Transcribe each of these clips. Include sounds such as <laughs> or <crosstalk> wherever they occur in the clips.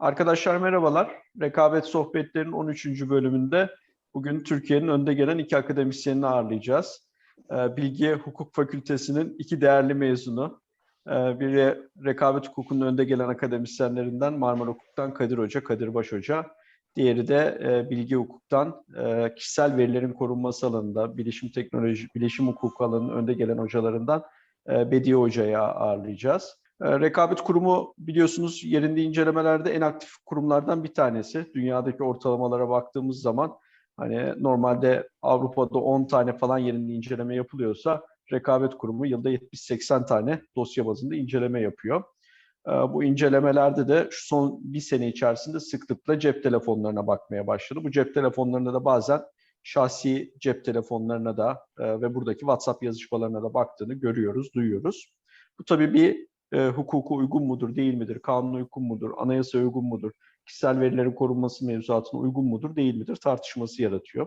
Arkadaşlar merhabalar. Rekabet Sohbetleri'nin 13. bölümünde bugün Türkiye'nin önde gelen iki akademisyenini ağırlayacağız. Ee, Bilgi Hukuk Fakültesi'nin iki değerli mezunu. Ee, Biri rekabet hukukunun önde gelen akademisyenlerinden Marmara Hukuk'tan Kadir Hoca, Kadir Baş Hoca. Diğeri de e, Bilgi Hukuk'tan e, kişisel verilerin korunması alanında, bilişim teknoloji, bilişim hukuku alanının önde gelen hocalarından e, Bediye Hoca'ya ağırlayacağız. E, Rekabet Kurumu biliyorsunuz yerinde incelemelerde en aktif kurumlardan bir tanesi. Dünyadaki ortalamalara baktığımız zaman hani normalde Avrupa'da 10 tane falan yerinde inceleme yapılıyorsa Rekabet Kurumu yılda 70-80 tane dosya bazında inceleme yapıyor. E, Bu incelemelerde de şu son bir sene içerisinde sıklıkla cep telefonlarına bakmaya başladı. Bu cep telefonlarında da bazen şahsi cep telefonlarına da e, ve buradaki WhatsApp yazışmalarına da baktığını görüyoruz, duyuyoruz. Bu tabii bir e, hukuka uygun mudur, değil midir, kanuna uygun mudur, anayasaya uygun mudur, kişisel verilerin korunması mevzuatına uygun mudur, değil midir tartışması yaratıyor.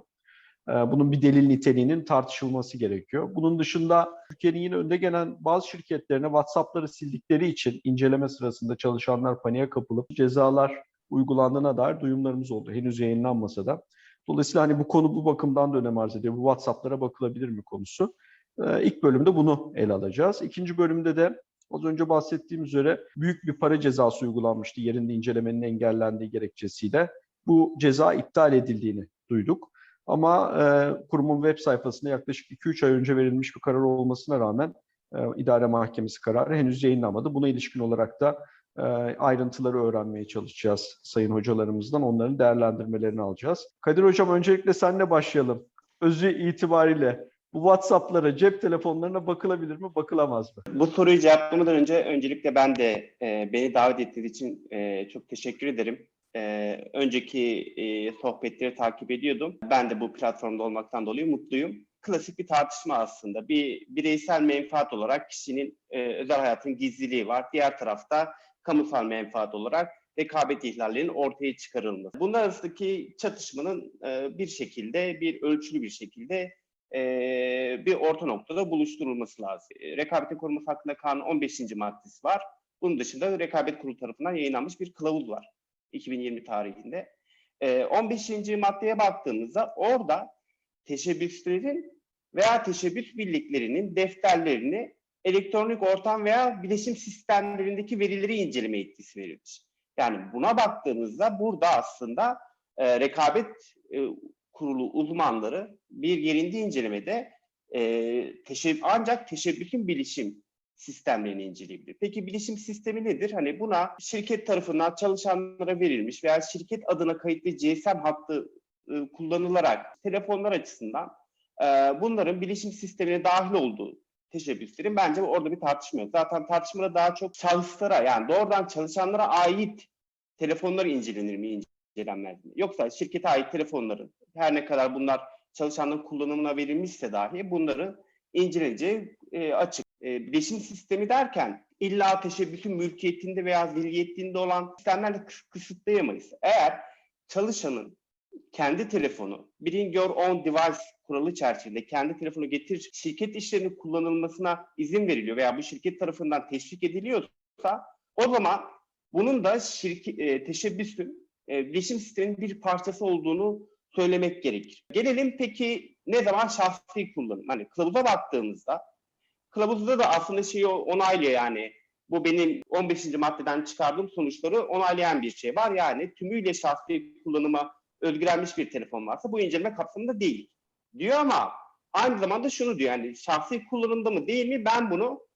E, bunun bir delil niteliğinin tartışılması gerekiyor. Bunun dışında Türkiye'nin yine önde gelen bazı şirketlerine WhatsApp'ları sildikleri için inceleme sırasında çalışanlar paniğe kapılıp cezalar uygulandığına dair duyumlarımız oldu. Henüz yayınlanmasa da. Dolayısıyla hani bu konu bu bakımdan da önem arz ediyor. Bu WhatsApp'lara bakılabilir mi konusu. Ee, ilk bölümde bunu ele alacağız. İkinci bölümde de az önce bahsettiğim üzere büyük bir para cezası uygulanmıştı yerinde incelemenin engellendiği gerekçesiyle. Bu ceza iptal edildiğini duyduk. Ama e, kurumun web sayfasında yaklaşık 2-3 ay önce verilmiş bir karar olmasına rağmen e, idare mahkemesi kararı henüz yayınlamadı. Buna ilişkin olarak da e, ayrıntıları öğrenmeye çalışacağız sayın hocalarımızdan. Onların değerlendirmelerini alacağız. Kadir Hocam öncelikle seninle başlayalım. Özü itibariyle bu WhatsApp'lara, cep telefonlarına bakılabilir mi, bakılamaz mı? Bu soruyu cevaplamadan önce öncelikle ben de e, beni davet ettiğiniz için e, çok teşekkür ederim. E, önceki e, sohbetleri takip ediyordum. Ben de bu platformda olmaktan dolayı mutluyum. Klasik bir tartışma aslında. Bir bireysel menfaat olarak kişinin e, özel hayatının gizliliği var. Diğer tarafta kamusal menfaat olarak rekabet ihlallerinin ortaya çıkarılması. Bunlar arasındaki çatışmanın e, bir şekilde, bir ölçülü bir şekilde bir orta noktada buluşturulması lazım. Rekabetin korunması hakkında kanun 15. maddesi var. Bunun dışında Rekabet Kurulu tarafından yayınlanmış bir kılavuz var 2020 tarihinde. E, 15. maddeye baktığımızda orada teşebbüslerin veya teşebbüs birliklerinin defterlerini elektronik ortam veya bileşim sistemlerindeki verileri inceleme yetkisi verilmiş. Yani buna baktığımızda burada aslında e, rekabet e, kurulu uzmanları bir yerinde incelemede e, teşeb ancak teşebbüsün bilişim sistemlerini inceleyebilir. Peki bilişim sistemi nedir? Hani buna şirket tarafından çalışanlara verilmiş veya şirket adına kayıtlı GSM hattı e, kullanılarak telefonlar açısından e, bunların bilişim sistemine dahil olduğu teşebbüslerin bence orada bir tartışma yok. Zaten tartışmada daha çok şahıslara yani doğrudan çalışanlara ait telefonlar incelenir mi, incelenmez mi? Yoksa şirkete ait telefonların her ne kadar bunlar çalışanların kullanımına verilmişse dahi bunları inceleneceği e, açık. E, bileşim sistemi derken illa teşebbüsün mülkiyetinde veya zilyetinde olan sistemlerle kıs- kısıtlayamayız. Eğer çalışanın kendi telefonu, bring your own device kuralı çerçevesinde kendi telefonu getir şirket işlerinin kullanılmasına izin veriliyor veya bu şirket tarafından teşvik ediliyorsa o zaman bunun da şirket, e, teşebbüsün e, bilişim sisteminin bir parçası olduğunu söylemek gerekir. Gelelim peki ne zaman şahsi kullanım? Hani kılavuza baktığımızda kılavuzda da aslında şeyi onaylıyor yani bu benim 15. maddeden çıkardığım sonuçları onaylayan bir şey var. Yani tümüyle şahsi kullanıma özgülenmiş bir telefon varsa bu inceleme kapsamında değil. Diyor ama aynı zamanda şunu diyor yani şahsi kullanımda mı değil mi ben bunu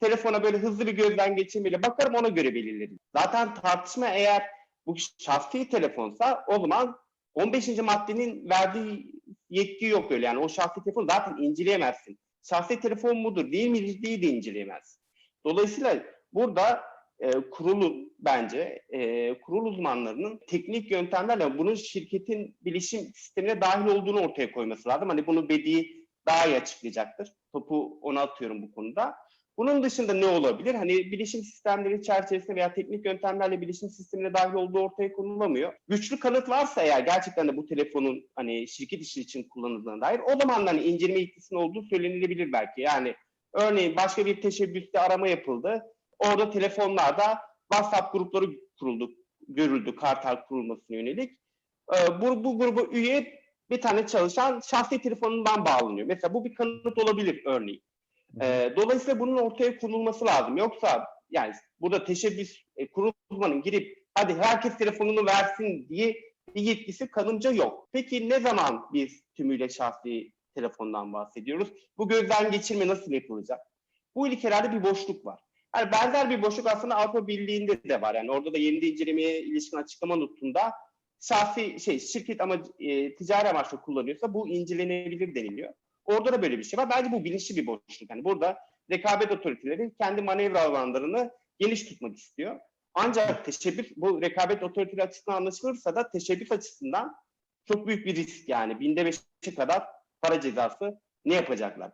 telefona böyle hızlı bir gözden geçirmeyle bakarım ona göre belirlerim. Zaten tartışma eğer bu şahsi telefonsa o zaman 15. maddenin verdiği yetki yok öyle yani o şahsi telefonu zaten inceleyemezsin. Şahsi telefon mudur değil mi değil de inceleyemezsin. Dolayısıyla burada e, kurulun bence e, kurul uzmanlarının teknik yöntemlerle bunun şirketin bilişim sistemine dahil olduğunu ortaya koyması lazım. Hani bunu Bedi daha iyi açıklayacaktır. Topu ona atıyorum bu konuda. Bunun dışında ne olabilir? Hani bilişim sistemleri çerçevesinde veya teknik yöntemlerle bilişim sistemine dahil olduğu ortaya konulamıyor. Güçlü kanıt varsa eğer gerçekten de bu telefonun hani şirket işi için kullanıldığına dair o zaman hani inceleme yetkisinin olduğu söylenilebilir belki. Yani örneğin başka bir teşebbüste arama yapıldı. Orada telefonlarda WhatsApp grupları kuruldu. görüldü Kartal kurulmasına yönelik. Ee, bu, bu grubu üye bir tane çalışan şahsi telefonundan bağlanıyor. Mesela bu bir kanıt olabilir örneğin. Ee, dolayısıyla bunun ortaya konulması lazım. Yoksa yani burada teşebbüs e, kurul uzmanın girip hadi herkes telefonunu versin diye bir yetkisi kanımca yok. Peki ne zaman biz tümüyle şahsi telefondan bahsediyoruz? Bu gözden geçirme nasıl yapılacak? Bu ilkelerde bir boşluk var. Yani benzer bir boşluk aslında Avrupa Birliği'nde de var. Yani orada da yeni incelemeye ilişkin açıklama notunda şahsi şey şirket ama e, ticari amaçla kullanıyorsa bu incelenebilir deniliyor. Orada da böyle bir şey var. Bence bu bilinçli bir boşluk. Yani burada rekabet otoriteleri kendi manevra alanlarını geniş tutmak istiyor. Ancak teşebbüs bu rekabet otoriteleri açısından anlaşılırsa da teşebbüs açısından çok büyük bir risk yani binde beşe kadar para cezası ne yapacaklar?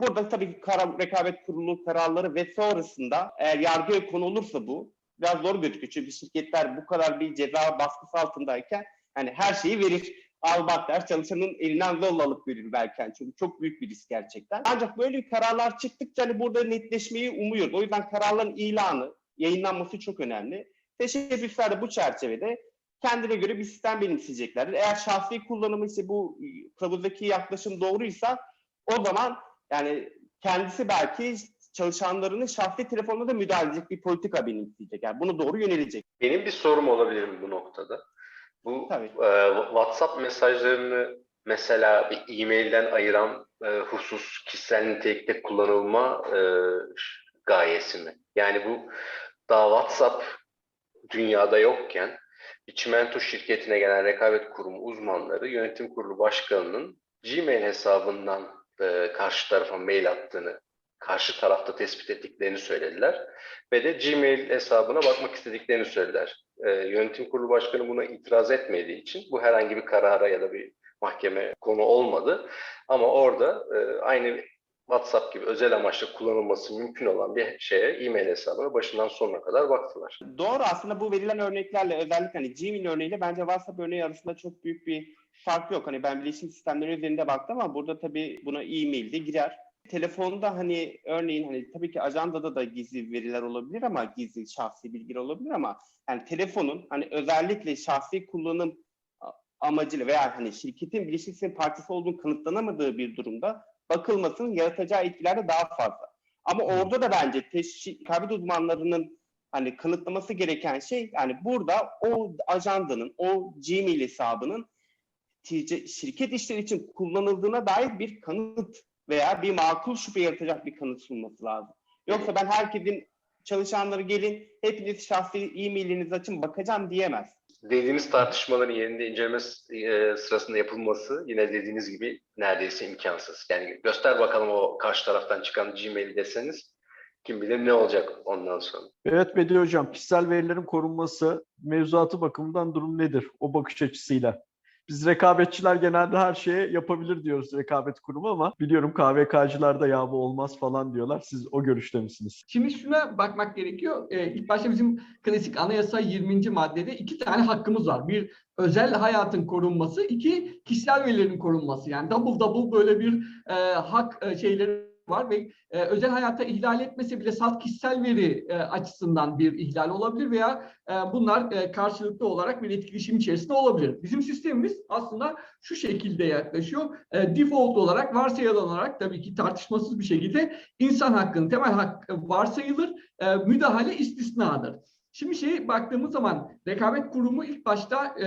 Burada tabii kara, rekabet kurulu kararları ve sonrasında eğer yargıya konu olursa bu biraz zor gözüküyor. Çünkü şirketler bu kadar bir ceza baskısı altındayken hani her şeyi verir. Al bak der çalışanın elinden zorla alıp verir belki. Yani çünkü çok büyük bir risk gerçekten. Ancak böyle kararlar çıktıkça hani burada netleşmeyi umuyoruz. O yüzden kararların ilanı, yayınlanması çok önemli. Teşebbüsler de bu çerçevede kendine göre bir sistem benimseyeceklerdir. Eğer şahsi kullanımı ise bu kılavuzdaki yaklaşım doğruysa o zaman yani kendisi belki çalışanlarının şahsi telefonuna da müdahale edecek bir politika benimseyecek. Yani bunu doğru yönelecek. Benim bir sorum olabilir mi bu noktada? Bu Tabii. e, WhatsApp mesajlarını mesela bir e-mailden ayıran e, husus kişisel nitelikte kullanılma e, gayesi mi? Yani bu daha WhatsApp dünyada yokken bir çimento şirketine gelen rekabet kurumu uzmanları yönetim kurulu başkanının Gmail hesabından e, karşı tarafa mail attığını karşı tarafta tespit ettiklerini söylediler ve de Gmail hesabına bakmak istediklerini söylediler. E, yönetim kurulu başkanı buna itiraz etmediği için bu herhangi bir karara ya da bir mahkeme konu olmadı. Ama orada e, aynı WhatsApp gibi özel amaçla kullanılması mümkün olan bir şeye e-mail hesabına başından sonuna kadar baktılar. Doğru aslında bu verilen örneklerle özellikle hani Gmail örneğiyle bence WhatsApp örneği arasında çok büyük bir fark yok. Hani ben bilişim sistemleri üzerinde baktım ama burada tabii buna e-mail de girer. Telefonda hani örneğin hani tabii ki ajandada da gizli veriler olabilir ama gizli şahsi bilgiler olabilir ama yani telefonun hani özellikle şahsi kullanım amacıyla veya hani şirketin bilişim sistemi parçası olduğunu kanıtlanamadığı bir durumda bakılmasının yaratacağı etkiler de daha fazla. Ama orada da bence rekabet uzmanlarının hani kanıtlaması gereken şey yani burada o ajandanın, o Gmail hesabının şirket işleri için kullanıldığına dair bir kanıt veya bir makul şüphe yaratacak bir kanıt sunması lazım. Yoksa ben herkesin çalışanları gelin hepiniz şahsi e-maillerinizi açın bakacağım diyemez. Dediğiniz tartışmaların yerinde inceleme e, sırasında yapılması yine dediğiniz gibi neredeyse imkansız. Yani göster bakalım o karşı taraftan çıkan Gmail deseniz kim bilir ne olacak ondan sonra. Evet Bedi Hocam, kişisel verilerin korunması mevzuatı bakımından durum nedir o bakış açısıyla? Biz rekabetçiler genelde her şeye yapabilir diyoruz rekabet kurumu ama biliyorum KVK'cılar da ya bu olmaz falan diyorlar. Siz o görüşte misiniz? Şimdi şuna bakmak gerekiyor. Ee, ilk başta bizim klasik anayasa 20. maddede iki tane hakkımız var. Bir özel hayatın korunması, iki kişisel verilerin korunması. Yani double double böyle bir e, hak e, şeyleri var ve e, özel hayata ihlal etmese bile salt kişisel veri e, açısından bir ihlal olabilir veya e, bunlar e, karşılıklı olarak bir etkileşim içerisinde olabilir. Bizim sistemimiz aslında şu şekilde yaklaşıyor. E, default olarak varsayılan olarak tabii ki tartışmasız bir şekilde insan hakkının temel hakkı varsayılır, e, müdahale istisnadır. Şimdi şey baktığımız zaman rekabet kurumu ilk başta e,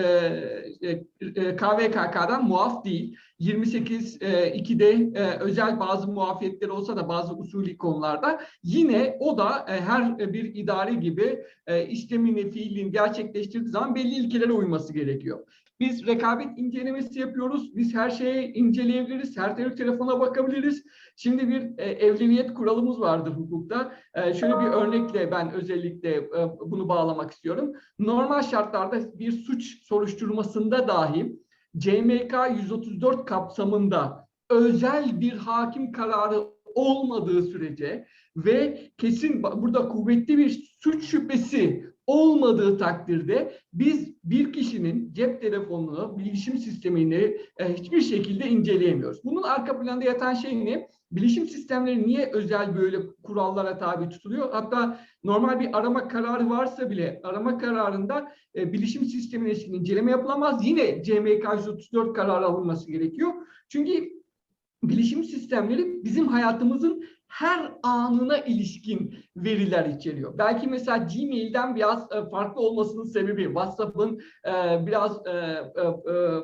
e, KVKK'dan muaf değil. 28 e, 2'de e, özel bazı muafiyetleri olsa da bazı usulü konularda yine o da e, her bir idare gibi e, işlemini, fiilini gerçekleştirdiği zaman belli ilkelere uyması gerekiyor. Biz rekabet incelemesi yapıyoruz. Biz her şeye inceleyebiliriz. Her telefona bakabiliriz. Şimdi bir e, evliliğet kuralımız vardır hukukta. E, şöyle bir örnekle ben özellikle e, bunu bağlamak istiyorum. Normal şartlarda bir suç soruşturmasında dahi CMK 134 kapsamında özel bir hakim kararı olmadığı sürece ve kesin burada kuvvetli bir suç şüphesi olmadığı takdirde biz bir kişinin cep telefonunu, bilişim sistemini e, hiçbir şekilde inceleyemiyoruz. Bunun arka planda yatan şey ne? Bilişim sistemleri niye özel böyle kurallara tabi tutuluyor? Hatta normal bir arama kararı varsa bile arama kararında e, bilişim sistemine ilişkin inceleme yapılamaz. Yine CMK 134 kararı alınması gerekiyor. Çünkü bilişim sistemleri bizim hayatımızın her anına ilişkin veriler içeriyor. Belki mesela Gmail'den biraz e, farklı olmasının sebebi, WhatsApp'ın e, biraz e,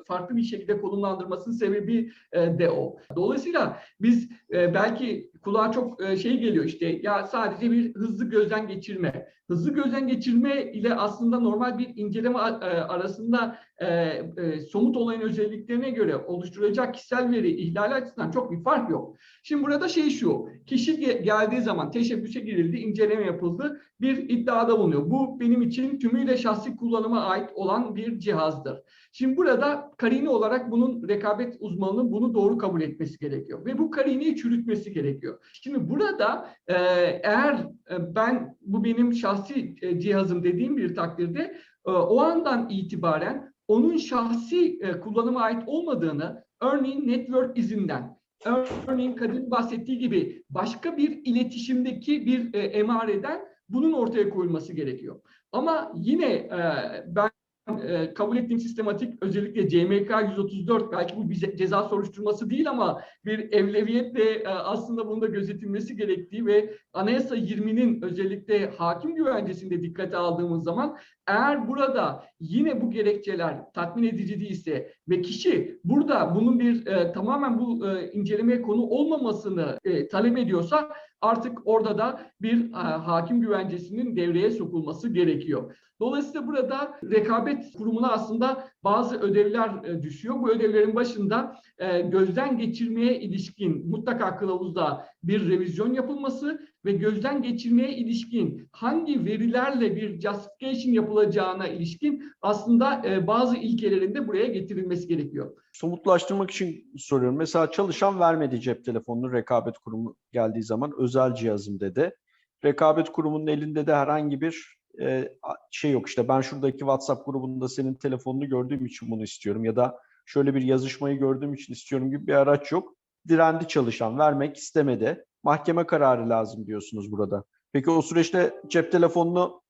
farklı bir şekilde konumlandırmasının sebebi de o. Dolayısıyla biz belki kulağa çok e, şey geliyor işte ya sadece bir hızlı gözden geçirme. Hızlı gözden geçirme ile aslında normal bir inceleme e, arasında e, somut olayın özelliklerine göre oluşturacak kişisel veri ihlali açısından çok bir fark yok. Şimdi burada şey şu, kişi ge- geldiği zaman teşebbüse girildi, inceleme yapıldı, bir iddiada bulunuyor. Bu benim için tümüyle şahsi kullanıma ait olan bir cihazdır. Şimdi burada karine olarak bunun rekabet uzmanının bunu doğru kabul etmesi gerekiyor ve bu karineyi çürütmesi gerekiyor. Şimdi burada e, eğer e, ben bu benim şahsi e, cihazım dediğim bir takdirde o andan itibaren onun şahsi kullanıma ait olmadığını örneğin network izinden örneğin kadın bahsettiği gibi başka bir iletişimdeki bir emareden bunun ortaya koyulması gerekiyor. Ama yine ben e, kabul ettiğim sistematik özellikle CMK 134 belki bu bir ce- ceza soruşturması değil ama bir evleviyetle e, aslında bunda gözetilmesi gerektiği ve Anayasa 20'nin özellikle hakim güvencesinde dikkate aldığımız zaman eğer burada yine bu gerekçeler tatmin edici değilse ve kişi burada bunun bir e, tamamen bu e, incelemeye konu olmamasını e, talep ediyorsa artık orada da bir e, hakim güvencesinin devreye sokulması gerekiyor. Dolayısıyla burada rekabet kurumuna aslında bazı ödevler e, düşüyor. Bu ödevlerin başında e, gözden geçirmeye ilişkin mutlaka kılavuzda bir revizyon yapılması ve gözden geçirmeye ilişkin hangi verilerle bir justification yapılacağına ilişkin aslında e, bazı ilkelerin de buraya getirilmesi gerekiyor. Somutlaştırmak için soruyorum. Mesela çalışan vermedi cep telefonunu rekabet kurumu geldiği zaman özel cihazım dedi. Rekabet kurumunun elinde de herhangi bir e, şey yok işte ben şuradaki WhatsApp grubunda senin telefonunu gördüğüm için bunu istiyorum ya da şöyle bir yazışmayı gördüğüm için istiyorum gibi bir araç yok. Direndi çalışan vermek istemedi. Mahkeme kararı lazım diyorsunuz burada. Peki o süreçte cep telefonunu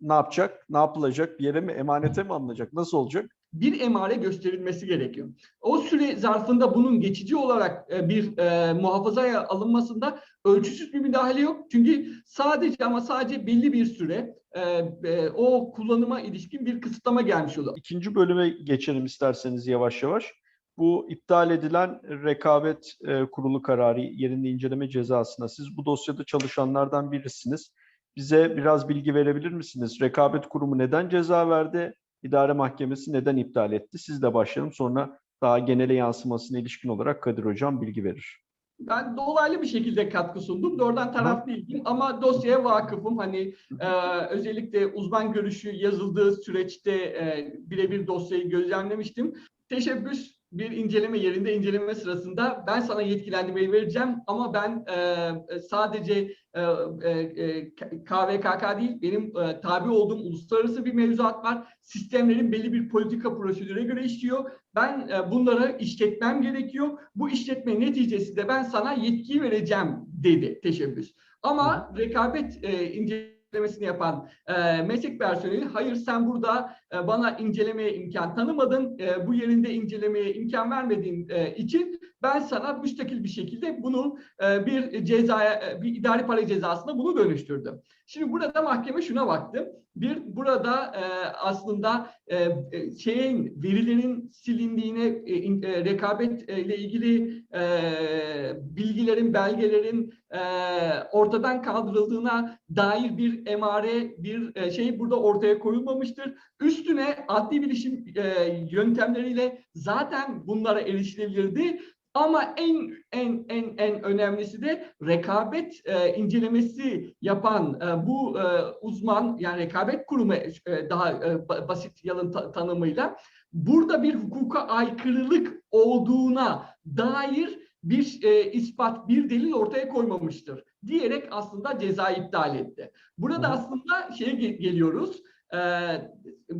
ne yapacak? Ne yapılacak? Bir yere mi emanete mi alınacak? Nasıl olacak? bir emare gösterilmesi gerekiyor. O süre zarfında bunun geçici olarak e, bir e, muhafazaya alınmasında ölçüsüz bir müdahale yok. Çünkü sadece ama sadece belli bir süre e, e, o kullanıma ilişkin bir kısıtlama gelmiş olur. İkinci bölüme geçelim isterseniz yavaş yavaş. Bu iptal edilen rekabet e, kurulu kararı yerinde inceleme cezasına siz bu dosyada çalışanlardan birisiniz. Bize biraz bilgi verebilir misiniz? Rekabet kurumu neden ceza verdi? İdare mahkemesi neden iptal etti? Siz de başlayalım sonra daha genele yansımasına ilişkin olarak Kadir Hocam bilgi verir. Ben dolaylı bir şekilde katkı sundum. Doğrudan taraf değilim ama dosyaya vakıfım. Hani e, özellikle uzman görüşü yazıldığı süreçte e, birebir dosyayı gözlemlemiştim. Teşebbüs bir inceleme yerinde inceleme sırasında ben sana yetkilendirmeyi vereceğim ama ben e, sadece e, e, e, KVKK değil benim e, tabi olduğum uluslararası bir mevzuat var. Sistemlerin belli bir politika prosedüre göre işliyor. Ben e, bunları işletmem gerekiyor. Bu işletme neticesinde ben sana yetki vereceğim dedi teşebbüs. Ama rekabet e, incelemesini yapan e, meslek personeli hayır sen burada e, bana incelemeye imkan tanımadın. E, bu yerinde incelemeye imkan vermediğin e, için ben sana müstakil bir şekilde bunu e, bir cezaya, e, bir idari para cezasına bunu dönüştürdüm. Şimdi burada mahkeme şuna baktı. Bir burada e, aslında şeyin verilerin silindiğine, e, rekabet ile ilgili bilgilerin, belgelerin ortadan kaldırıldığına dair bir emare, bir şey burada ortaya koyulmamıştır. Üstüne adli bilişim e, yöntemleriyle zaten bunlara erişilebilirdi. Ama en en en en önemlisi de rekabet e, incelemesi yapan e, bu e, uzman yani rekabet kurumu e, daha e, ba- basit yalın ta- tanımıyla burada bir hukuka aykırılık olduğuna dair bir e, ispat, bir delil ortaya koymamıştır diyerek aslında ceza iptal etti. Burada aslında şeye ge- geliyoruz. E,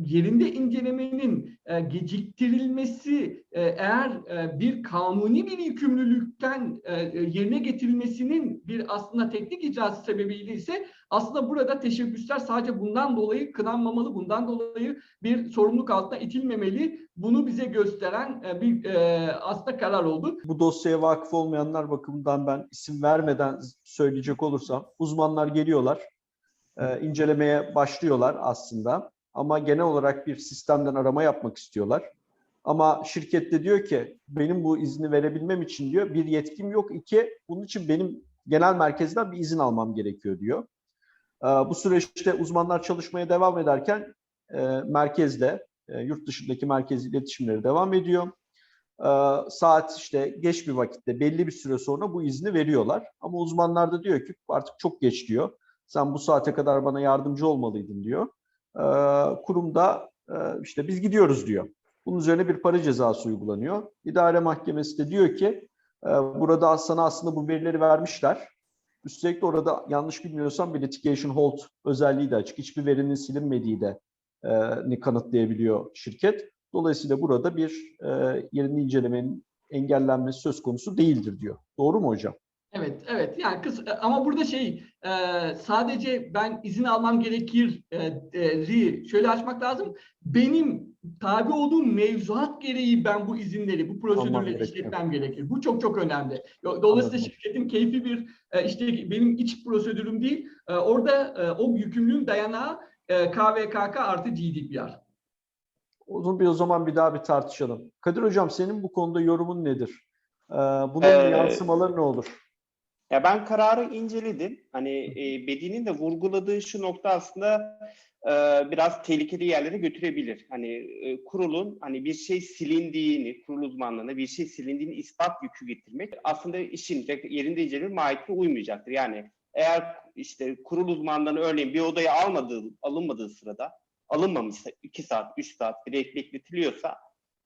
yerinde incelemenin e, geciktirilmesi e, eğer e, bir kanuni bir yükümlülükten e, e, yerine getirilmesinin bir aslında teknik icrası sebebiyle ise aslında burada teşebbüsler sadece bundan dolayı kınanmamalı, bundan dolayı bir sorumluluk altına itilmemeli. Bunu bize gösteren e, bir e, aslında karar oldu. Bu dosyaya vakıf olmayanlar bakımından ben isim vermeden söyleyecek olursam uzmanlar geliyorlar, e, incelemeye başlıyorlar aslında ama genel olarak bir sistemden arama yapmak istiyorlar. Ama şirket de diyor ki benim bu izni verebilmem için diyor bir yetkim yok. İki, bunun için benim genel merkezden bir izin almam gerekiyor diyor. E, bu süreçte uzmanlar çalışmaya devam ederken e, merkezde, e, yurt dışındaki merkez iletişimleri devam ediyor. Saat işte geç bir vakitte belli bir süre sonra bu izni veriyorlar. Ama uzmanlar da diyor ki artık çok geç diyor. Sen bu saate kadar bana yardımcı olmalıydın diyor. E, kurumda e, işte biz gidiyoruz diyor. Bunun üzerine bir para cezası uygulanıyor. İdare mahkemesi de diyor ki e, burada sana aslında bu verileri vermişler. Üstelik de orada yanlış bilmiyorsam bir litigation hold özelliği de açık. Hiçbir verinin silinmediği de e, kanıtlayabiliyor şirket. Dolayısıyla burada bir e, yerinde incelemenin engellenmesi söz konusu değildir diyor. Doğru mu hocam? Evet, evet. Yani kıs ama burada şey e, sadece ben izin almam gerekir e, e, şöyle açmak lazım. Benim tabi olduğum mevzuat gereği ben bu izinleri, bu prosedürleri gerekiyor. işletmem gerekir. Bu çok çok önemli. Dolayısıyla Anladım. şirketin keyfi bir e, işte benim iç prosedürüm değil. E, orada e, o yükümlülüğün dayanağı e, KVKK artı GDPR. Onu bir o zaman bir daha bir tartışalım. Kadir hocam senin bu konuda yorumun nedir? Ee, bunun Ee, yansımaları ne olur? Ya ben kararı inceledim. Hani e, Bedi'nin de vurguladığı şu nokta aslında e, biraz tehlikeli yerlere götürebilir. Hani e, kurulun hani bir şey silindiğini, kurul uzmanlığına bir şey silindiğini ispat yükü getirmek aslında işin de- yerinde inceleme mahiyetine uymayacaktır. Yani eğer işte kurul uzmanlarını örneğin bir odaya almadığı, alınmadığı sırada alınmamışsa 2 saat, 3 saat bile bekletiliyorsa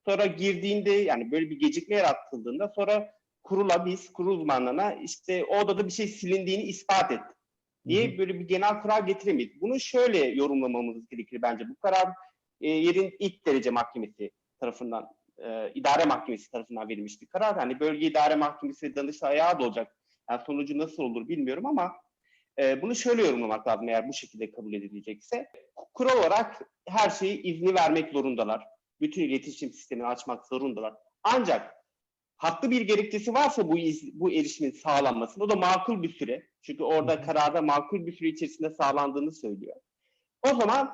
sonra girdiğinde yani böyle bir gecikme yaratıldığında sonra kurula biz, kurul uzmanlarına işte o odada bir şey silindiğini ispat et diye böyle bir genel kural getiremeyiz. Bunu şöyle yorumlamamız gerekir bence. Bu karar e, yerin ilk derece mahkemesi tarafından, e, idare mahkemesi tarafından verilmiş bir karar. Hani bölge idare mahkemesi danıştay ayağı da olacak. Yani sonucu nasıl olur bilmiyorum ama e, bunu şöyle yorumlamak lazım eğer bu şekilde kabul edilecekse. Kural olarak her şeyi izni vermek zorundalar. Bütün iletişim sistemini açmak zorundalar. Ancak haklı bir gerekçesi varsa bu bu erişimin sağlanmasında o da makul bir süre. Çünkü orada kararda makul bir süre içerisinde sağlandığını söylüyor. O zaman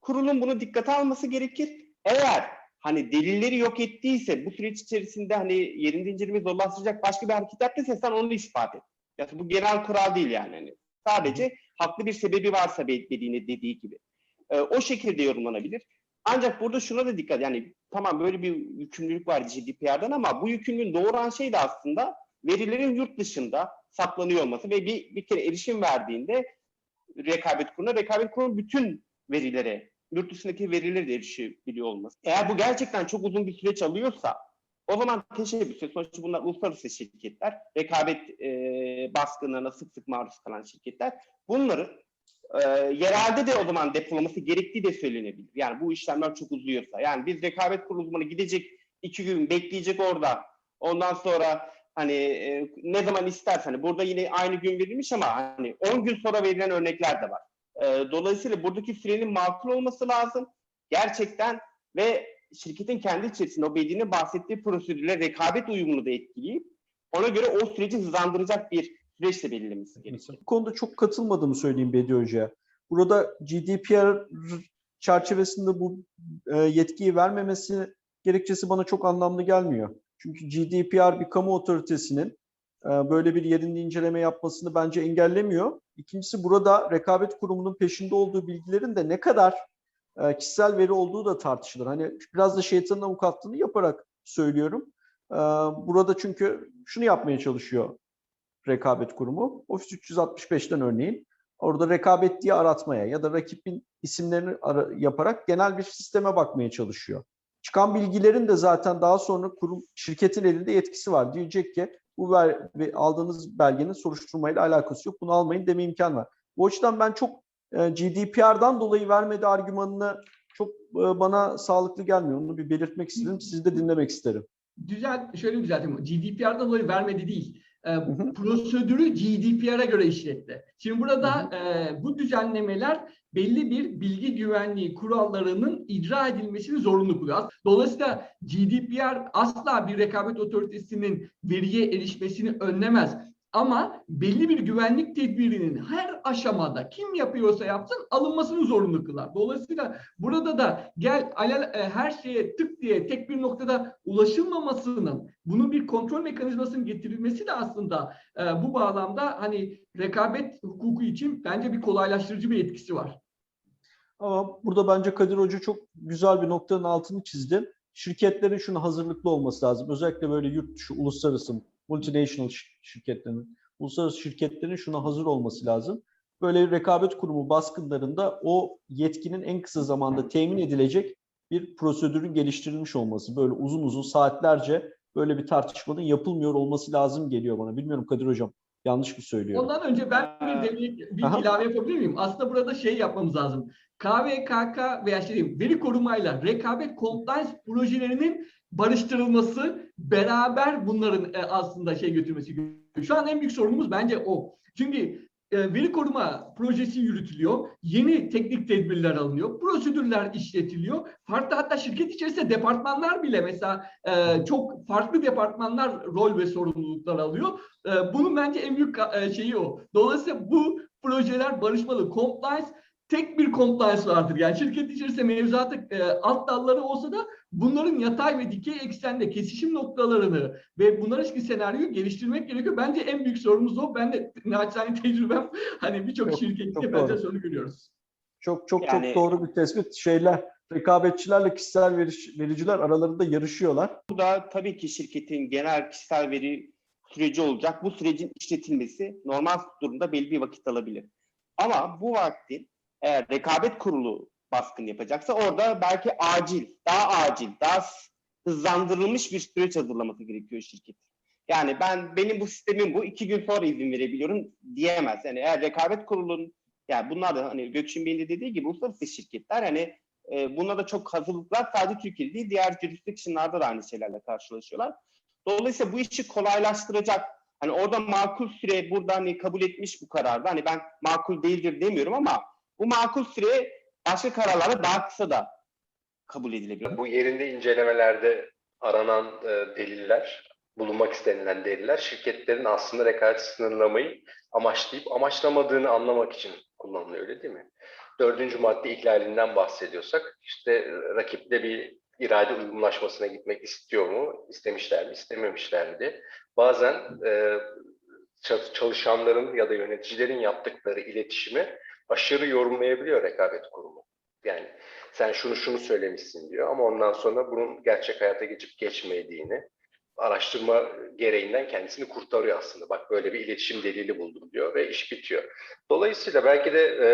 kurulun bunu dikkate alması gerekir. Eğer hani delilleri yok ettiyse bu süreç içerisinde hani yerinde inceleme zorlaştıracak başka bir hareket yaptıysa sen onu ispat et. Yani bu genel kural değil yani. Hani sadece haklı bir sebebi varsa dediğini dediği gibi. Ee, o şekilde yorumlanabilir. Ancak burada şuna da dikkat yani tamam böyle bir yükümlülük var GDPR'dan ama bu yükümlülüğün doğuran şey de aslında verilerin yurt dışında saklanıyor olması ve bir, bir kere erişim verdiğinde rekabet kuruluna rekabet kurulunun bütün verilere, yurt dışındaki verilere de erişebiliyor olması. Eğer bu gerçekten çok uzun bir süreç alıyorsa o zaman teşebbüs, sonuçta bunlar uluslararası şirketler, rekabet e, baskınlarına sık sık maruz kalan şirketler. Bunları e, yerelde de o zaman depolaması gerektiği de söylenebilir. Yani bu işlemler çok uzuyorsa. Yani biz rekabet kurulu uzmanı gidecek iki gün bekleyecek orada. Ondan sonra hani e, ne zaman istersen hani burada yine aynı gün verilmiş ama hani 10 gün sonra verilen örnekler de var. E, dolayısıyla buradaki sürenin makul olması lazım. Gerçekten ve şirketin kendi içerisinde o Bedi'nin bahsettiği prosedürle rekabet uyumunu da etkileyip ona göre o süreci hızlandıracak bir süreçle belirlemesi gerekiyor. Bu konuda çok katılmadığımı söyleyeyim Bedi Hoca'ya. Burada GDPR çerçevesinde bu e, yetkiyi vermemesi gerekçesi bana çok anlamlı gelmiyor. Çünkü GDPR bir kamu otoritesinin e, böyle bir yerinde inceleme yapmasını bence engellemiyor. İkincisi burada rekabet kurumunun peşinde olduğu bilgilerin de ne kadar e, kişisel veri olduğu da tartışılır. Hani biraz da şeytanın avukatlığını yaparak söylüyorum. Burada çünkü şunu yapmaya çalışıyor rekabet kurumu. Office 365'ten örneğin orada rekabet diye aratmaya ya da rakibin isimlerini ara- yaparak genel bir sisteme bakmaya çalışıyor. Çıkan bilgilerin de zaten daha sonra kurum şirketin elinde yetkisi var. Diyecek ki bu ver, ve aldığınız belgenin soruşturmayla alakası yok. Bunu almayın deme imkan var. Bu açıdan ben çok e, GDPR'dan dolayı vermedi argümanını çok e, bana sağlıklı gelmiyor. Onu bir belirtmek istedim. Sizi de dinlemek isterim. Düzelt, şöyle düzelteyim. GDPR'dan dolayı vermedi değil. Hı. prosedürü GDPR'a göre işletti. Şimdi burada e, bu düzenlemeler belli bir bilgi güvenliği kurallarının icra edilmesini zorunlu kılıyor. Dolayısıyla GDPR asla bir rekabet otoritesinin veriye erişmesini önlemez. Ama belli bir güvenlik tedbirinin her aşamada kim yapıyorsa yapsın alınmasını zorunlu kılar. Dolayısıyla burada da gel alel, e, her şeye tık diye tek bir noktada ulaşılmamasının bunun bir kontrol mekanizmasının getirilmesi de aslında e, bu bağlamda hani rekabet hukuku için bence bir kolaylaştırıcı bir etkisi var. Ama burada bence Kadir Hoca çok güzel bir noktanın altını çizdi. Şirketlerin şuna hazırlıklı olması lazım. Özellikle böyle yurt dışı, uluslararası, multinational şi- şirketlerin, uluslararası şirketlerin şuna hazır olması lazım. Böyle rekabet kurumu baskınlarında o yetkinin en kısa zamanda temin edilecek bir prosedürün geliştirilmiş olması. Böyle uzun uzun saatlerce böyle bir tartışmanın yapılmıyor olması lazım geliyor bana. Bilmiyorum Kadir Hocam yanlış mı söylüyorum? Ondan önce ben bir, demeye- bir Aha. ilave yapabilir miyim? Aslında burada şey yapmamız lazım. KVKK veya şey diyeyim, veri korumayla rekabet compliance projelerinin barıştırılması, beraber bunların e, aslında şey götürmesi. Şu an en büyük sorunumuz bence o. Çünkü e, veri koruma projesi yürütülüyor. Yeni teknik tedbirler alınıyor. Prosedürler işletiliyor. Farklı hatta şirket içerisinde departmanlar bile mesela e, çok farklı departmanlar rol ve sorumluluklar alıyor. Bunun bence en büyük şeyi o. Dolayısıyla bu projeler barışmalı. Compliance tek bir compliance vardır. Yani şirket içerisinde mevzuatı e, alt dalları olsa da bunların yatay ve dikey eksende kesişim noktalarını ve bunlara ilişkin senaryoyu geliştirmek gerekiyor. Bence en büyük sorumuz o. Ben de naçizane tecrübem hani birçok Çok- şirkette doğru. sorunu görüyoruz. Çok çok Yani- çok doğru bir tespit. Şeyler rekabetçilerle kişisel veriş- vericiler aralarında yarışıyorlar. Bu da tabii ki şirketin genel kişisel veri süreci olacak. Bu sürecin işletilmesi normal durumda belli bir vakit alabilir. Ama bu vaktin eğer rekabet kurulu baskın yapacaksa orada belki acil, daha acil, daha hızlandırılmış bir süreç hazırlaması gerekiyor şirket. Yani ben benim bu sistemim bu iki gün sonra izin verebiliyorum diyemez. Yani eğer rekabet kurulunun yani bunlar da hani Gökşin Bey'in de dediği gibi uluslararası şirketler hani e, buna da çok hazırlıklar sadece Türkiye'de değil diğer jurisdiction'larda da aynı şeylerle karşılaşıyorlar. Dolayısıyla bu işi kolaylaştıracak hani orada makul süre burada hani kabul etmiş bu kararda hani ben makul değildir demiyorum ama bu makul süre başka kararlara daha kısa da kabul edilebilir. Bu yerinde incelemelerde aranan e, deliller, bulunmak istenilen deliller şirketlerin aslında rekabet sınırlamayı amaçlayıp amaçlamadığını anlamak için kullanılıyor öyle değil mi? Dördüncü madde ihlalinden bahsediyorsak işte e, rakiple bir irade uyumlaşmasına gitmek istiyor mu, istemişler mi, istememişler mi. Bazen e, ça- çalışanların ya da yöneticilerin yaptıkları iletişimi aşırı yorumlayabiliyor rekabet kurumu. Yani sen şunu şunu söylemişsin diyor ama ondan sonra bunun gerçek hayata geçip geçmediğini araştırma gereğinden kendisini kurtarıyor aslında. Bak böyle bir iletişim delili buldum diyor ve iş bitiyor. Dolayısıyla belki de e,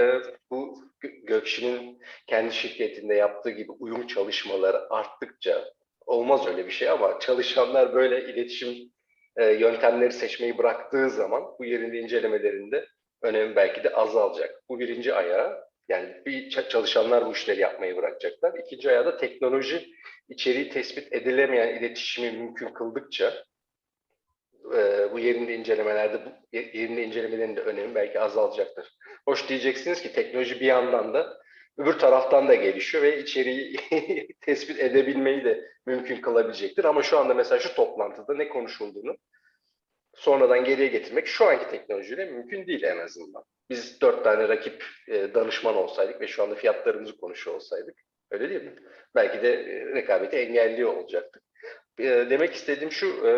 bu Gö- Gökşin'in kendi şirketinde yaptığı gibi uyum çalışmaları arttıkça olmaz öyle bir şey ama çalışanlar böyle iletişim e, yöntemleri seçmeyi bıraktığı zaman bu yerinde incelemelerinde önemi belki de azalacak. Bu birinci ayağı yani bir ça- çalışanlar bu işleri yapmayı bırakacaklar. İkinci ayağı da teknoloji içeriği tespit edilemeyen iletişimi mümkün kıldıkça e, bu yerinde incelemelerde bu ye- yerinde incelemelerin de önemi belki azalacaktır. Hoş diyeceksiniz ki teknoloji bir yandan da öbür taraftan da gelişiyor ve içeriği <laughs> tespit edebilmeyi de mümkün kılabilecektir. Ama şu anda mesela şu toplantıda ne konuşulduğunu sonradan geriye getirmek şu anki teknolojiyle mümkün değil en azından. Biz dört tane rakip e, danışman olsaydık ve şu anda fiyatlarımızı konuşuyor olsaydık öyle değil mi? Belki de e, rekabeti engelliyor olacaktık. E, demek istediğim şu e,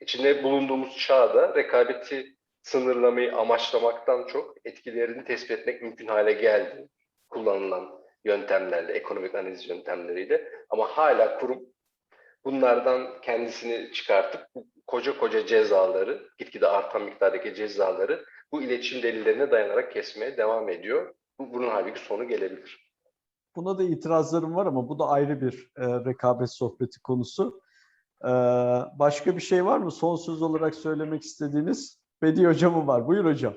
içinde bulunduğumuz çağda rekabeti sınırlamayı amaçlamaktan çok etkilerini tespit etmek mümkün hale geldi. Kullanılan yöntemlerle, ekonomik analiz yöntemleriyle. Ama hala kurum bunlardan kendisini çıkartıp koca koca cezaları, gitgide artan miktardaki cezaları bu iletişim delillerine dayanarak kesmeye devam ediyor. Bu, bunun halbuki sonu gelebilir. Buna da itirazlarım var ama bu da ayrı bir e, rekabet sohbeti konusu. E, başka bir şey var mı? Son söz olarak söylemek istediğiniz Bedi Hocam'ın var. Buyur hocam.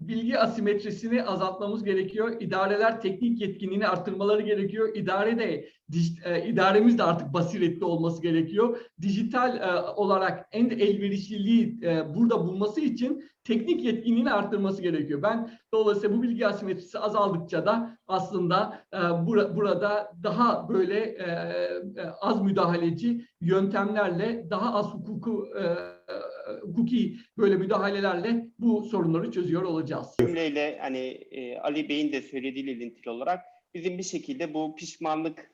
Bilgi asimetrisini azaltmamız gerekiyor. İdareler teknik yetkinliğini arttırmaları gerekiyor. İdare de e, idaremiz de artık basiretli olması gerekiyor. Dijital e, olarak en elverişliliği e, burada bulması için teknik yetkinliğini arttırması gerekiyor. Ben dolayısıyla bu bilgi asimetrisi azaldıkça da aslında bura- burada daha böyle az müdahaleci yöntemlerle daha az hukuku hukuki böyle müdahalelerle bu sorunları çözüyor olacağız. cümleyle hani e, Ali Bey'in de söylediğiyle ilintili olarak bizim bir şekilde bu pişmanlık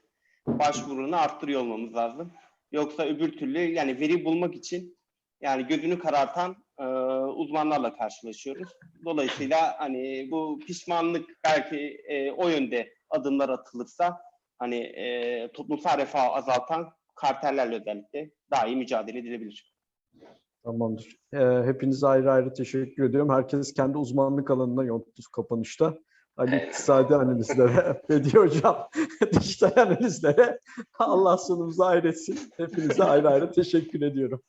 başvurunu arttırıyor olmamız lazım. Yoksa öbür türlü yani veri bulmak için yani gözünü karartan e, uzmanlarla karşılaşıyoruz. Dolayısıyla hani bu pişmanlık belki e, o yönde adımlar atılırsa hani e, toplumsal refahı azaltan kartellerle özellikle daha iyi mücadele edilebilir. Tamamdır. Ee, hepinize ayrı ayrı teşekkür ediyorum. Herkes kendi uzmanlık alanına yonttu kapanışta. Ali iktisadi analizlere, <laughs> Bedi Hocam <laughs> dijital analizlere Allah sonumuzu hayretsin. Hepinize ayrı ayrı teşekkür ediyorum.